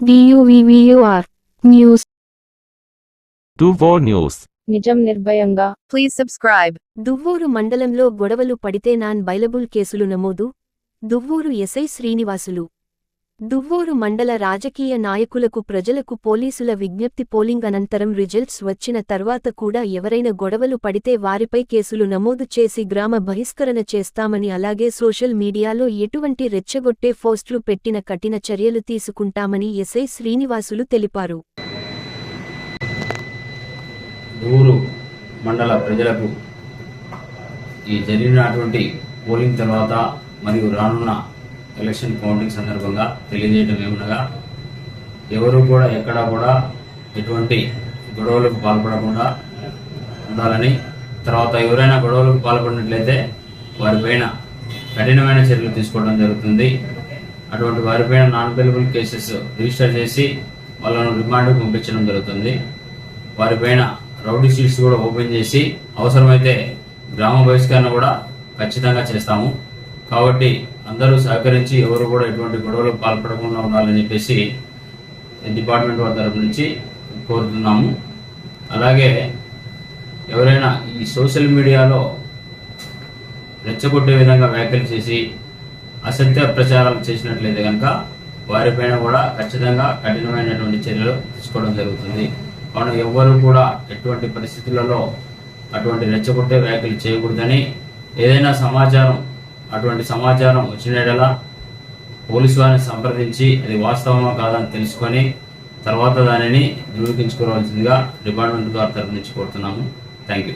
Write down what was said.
డియువివియుఆర్ news Tuvo News. నిజం నిర్భయంగా Please subscribe. Duvvuru మండలంలో గొడవలు పడితే నాన్ బైలబుల్ కేసులు నమోదు దువ్వూరు ఎస్ఐ శ్రీనివాసులు దువ్వూరు మండల రాజకీయ నాయకులకు ప్రజలకు పోలీసుల విజ్ఞప్తి పోలింగ్ అనంతరం రిజల్ట్స్ వచ్చిన తర్వాత కూడా ఎవరైనా గొడవలు పడితే వారిపై కేసులు నమోదు చేసి గ్రామ బహిష్కరణ చేస్తామని అలాగే సోషల్ మీడియాలో ఎటువంటి రెచ్చగొట్టే పోస్టులు పెట్టిన కఠిన చర్యలు తీసుకుంటామని ఎస్ఐ శ్రీనివాసులు తెలిపారు. మండల ప్రజలకు ఈ జరిగినటువంటి పోలింగ్ తర్వాత మరియు రానున్న ఎలక్షన్ కౌంటింగ్ సందర్భంగా తెలియజేయడం ఏమనగా ఎవరు కూడా ఎక్కడా కూడా ఎటువంటి గొడవలకు పాల్పడకుండా ఉండాలని తర్వాత ఎవరైనా గొడవలకు పాల్పడినట్లయితే వారిపైన కఠినమైన చర్యలు తీసుకోవడం జరుగుతుంది. అటువంటి వారిపైన నాన్ అవైలబుల్ కేసెస్ రిజిస్టర్ చేసి వాళ్ళను రిమాండ్కు పంపించడం జరుగుతుంది. వారిపైన రౌడీ షీట్స్ కూడా ఓపెన్ చేసి అవసరమైతే గ్రామ బహిష్కరణ కూడా ఖచ్చితంగా చేస్తాము. కాబట్టి అందరూ సహకరించి ఎవరు కూడా ఎటువంటి గొడవలకు పాల్పడకుండా ఉండాలని చెప్పేసి డిపార్ట్మెంట్ వారి తరపు నుంచి కోరుతున్నాము. అలాగే ఎవరైనా ఈ సోషల్ మీడియాలో రెచ్చగొట్టే విధంగా వ్యాఖ్యలు చేసి అసత్య ప్రచారాలు చేసినట్లయితే కనుక వారిపైన కూడా ఖచ్చితంగా కఠినమైనటువంటి చర్యలు తీసుకోవడం జరుగుతుంది. మనం ఎవ్వరూ కూడా ఎటువంటి పరిస్థితులలో అటువంటి రెచ్చగొట్టే వ్యాఖ్యలు చేయకూడదని ఏదైనా సమాచారం అటువంటి సమాచారం వచ్చినలా పోలీసు వారిని సంప్రదించి అది వాస్తవమా కాదని తెలుసుకొని తర్వాత దానిని ధృవీకరించుకోవాల్సిందిగా డిపార్ట్మెంట్ వారి తరపు నుంచి కోరుతున్నాము. Thank you